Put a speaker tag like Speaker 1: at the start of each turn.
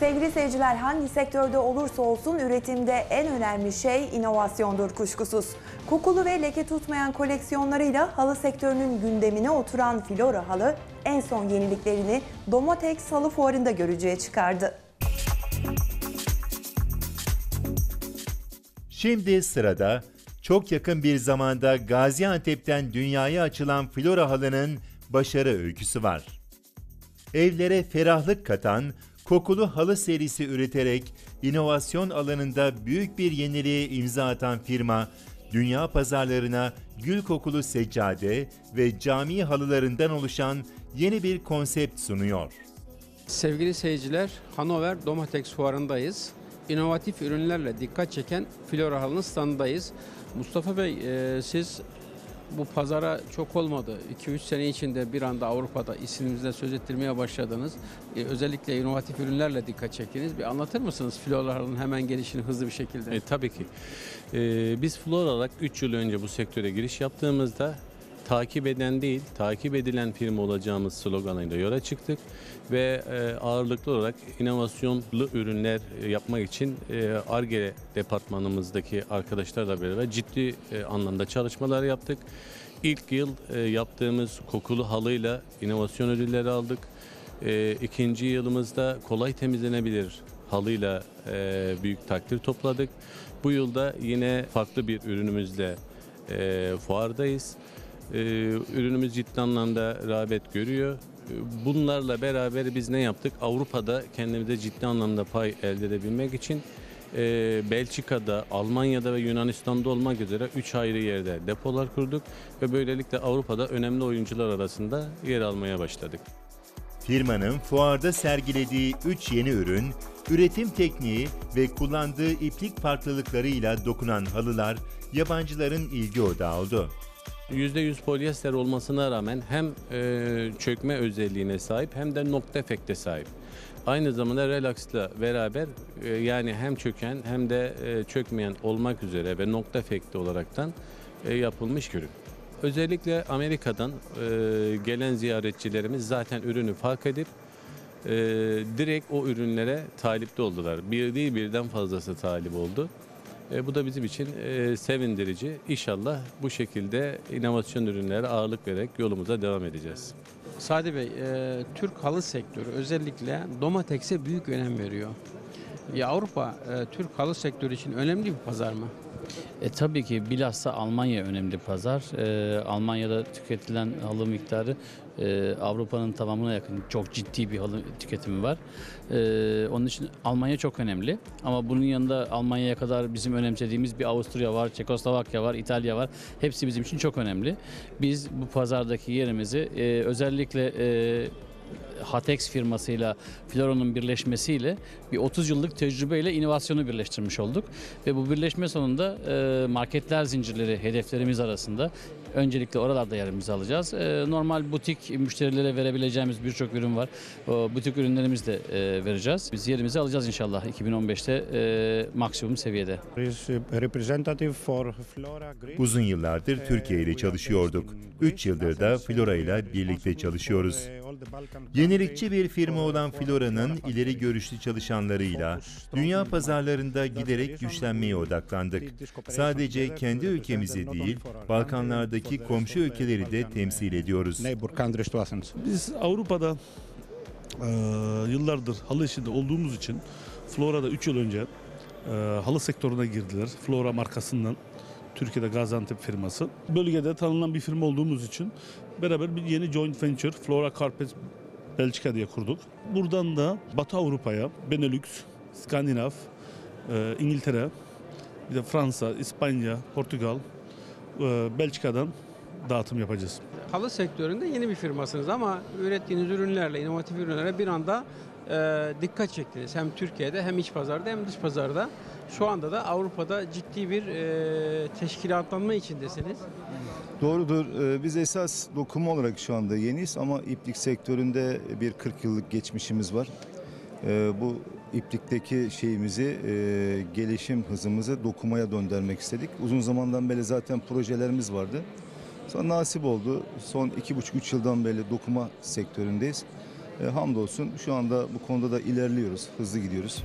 Speaker 1: Sevgili seyirciler hangi sektörde olursa olsun üretimde en önemli şey inovasyondur kuşkusuz. Kokulu ve leke tutmayan koleksiyonlarıyla halı sektörünün gündemine oturan Flora halı en son yeniliklerini Domotex Halı Fuarı'nda görücüye çıkardı.
Speaker 2: Şimdi sırada çok yakın bir zamanda Gaziantep'ten dünyaya açılan Flora halının başarı öyküsü var. Evlere ferahlık katan kokulu halı serisi üreterek inovasyon alanında büyük bir yeniliğe imza atan firma, dünya pazarlarına gül kokulu seccade ve cami halılarından oluşan yeni bir konsept sunuyor.
Speaker 3: Sevgili seyirciler, Hanover Domatex fuarındayız. İnovatif ürünlerle dikkat çeken Flora Halı'nın standındayız. Mustafa Bey, e, siz bu pazara çok olmadı. 2-3 sene içinde bir anda Avrupa'da isminizle söz ettirmeye başladınız. E, özellikle inovatif ürünlerle dikkat çektiniz. Bir anlatır mısınız Flora Halı'nın hemen gelişini hızlı bir şekilde?
Speaker 4: E, tabii ki. E, biz Flora olarak 3 yıl önce bu sektöre giriş yaptığımızda takip eden değil, takip edilen firma olacağımız sloganıyla yola çıktık ve e, ağırlıklı olarak inovasyonlu ürünler e, yapmak için ARGE departmanımızdaki arkadaşlarla beraber ciddi e, anlamda çalışmalar yaptık. İlk yıl e, yaptığımız kokulu halıyla inovasyon ödülleri aldık. E, ikinci yılımızda kolay temizlenebilir halıyla e, büyük takdir topladık. Bu yılda yine farklı bir ürünümüzle e, fuardayız. E, ürünümüz ciddi anlamda rağbet görüyor. E, Bunlarla beraber biz ne yaptık? Avrupa'da kendimize ciddi anlamda pay elde edebilmek için e, Belçika'da, Almanya'da ve Yunanistan'da olmak üzere 3 ayrı yerde depolar kurduk ve böylelikle Avrupa'da önemli oyuncular arasında yer almaya başladık.
Speaker 2: Firmanın fuarda sergilediği 3 yeni ürün, üretim tekniği ve kullandığı iplik farklılıklarıyla dokunan halılar yabancıların ilgi odağı oldu.
Speaker 4: %100 polyester olmasına rağmen hem e, çökme özelliğine sahip hem de nokta efekte sahip. Aynı zamanda relaxla beraber e, yani hem çöken hem de e, çökmeyen olmak üzere ve nokta efekti olaraktan e, yapılmış ürün. Özellikle Amerika'dan e, gelen ziyaretçilerimiz zaten ürünü fark edip e, direkt o ürünlere talipte oldular. Bir değil birden fazlası talip oldu. E, bu da bizim için e, sevindirici. İnşallah bu şekilde inovasyon ürünlere ağırlık vererek yolumuza devam edeceğiz.
Speaker 3: Sadi Bey, e, Türk halı sektörü özellikle Domatex'e büyük önem veriyor. Ya Avrupa e, Türk halı sektörü için önemli bir pazar mı?
Speaker 5: E, tabii ki bilhassa Almanya önemli pazar. E, Almanya'da tüketilen halı miktarı e, Avrupa'nın tamamına yakın çok ciddi bir halı tüketimi var. E, onun için Almanya çok önemli. Ama bunun yanında Almanya'ya kadar bizim önemsediğimiz bir Avusturya var, Çekoslovakya var, İtalya var. Hepsi bizim için çok önemli. Biz bu pazardaki yerimizi e, özellikle e, Hatex firmasıyla Flora'nın birleşmesiyle bir 30 yıllık tecrübeyle inovasyonu birleştirmiş olduk. Ve bu birleşme sonunda e, marketler zincirleri hedeflerimiz arasında. Öncelikle oralarda yerimizi alacağız. E, Normal butik müşterilere verebileceğimiz birçok ürün var. Butik ürünlerimizi de e, vereceğiz. Biz yerimizi alacağız inşallah 2015'te e, maksimum seviyede.
Speaker 6: is representative for Flora Greece.
Speaker 2: Uzun yıllardır Türkiye ile çalışıyorduk. 3 yıldır da Flora ile birlikte çalışıyoruz. Yenilikçi bir firma olan Flora'nın ileri görüşlü çalışanlarıyla dünya pazarlarında giderek güçlenmeye odaklandık. Sadece kendi ülkemizi değil, Balkanlardaki komşu ülkeleri de temsil ediyoruz.
Speaker 6: To Athens.
Speaker 7: Biz Avrupa'da e, yıllardır halı işinde olduğumuz için Flora'da 3 yıl önce e, halı sektörüne girdiler. Flora markasından Türkiye'de Gaziantep firması. Bölgede tanınan bir firma olduğumuz için beraber bir yeni joint venture Flora Carpet Belçika diye kurduk. Buradan da Batı Avrupa'ya, Benelux, Skandinav, e, İngiltere, bir de Fransa, İspanya, Portugal, e, Belçika'dan dağıtım yapacağız.
Speaker 3: Halı sektöründe yeni bir firmasınız ama ürettiğiniz ürünlerle, inovatif ürünlere bir anda e, dikkat çektiniz. Hem Türkiye'de hem iç pazarda hem dış pazarda. Şu anda da Avrupa'da ciddi bir e, teşkilatlanma içindesiniz.
Speaker 8: Doğrudur. Ee, Biz esas dokuma olarak şu anda yeniyiz ama iplik sektöründe bir 40 yıllık geçmişimiz var. Ee, Bu iplikteki şeyimizi, e, gelişim hızımızı dokumaya döndürmek istedik. Uzun zamandan beri zaten projelerimiz vardı. Sonra nasip oldu. Son 2,5-3 yıldan beri dokuma sektöründeyiz. E, hamdolsun şu anda bu konuda da ilerliyoruz, hızlı gidiyoruz.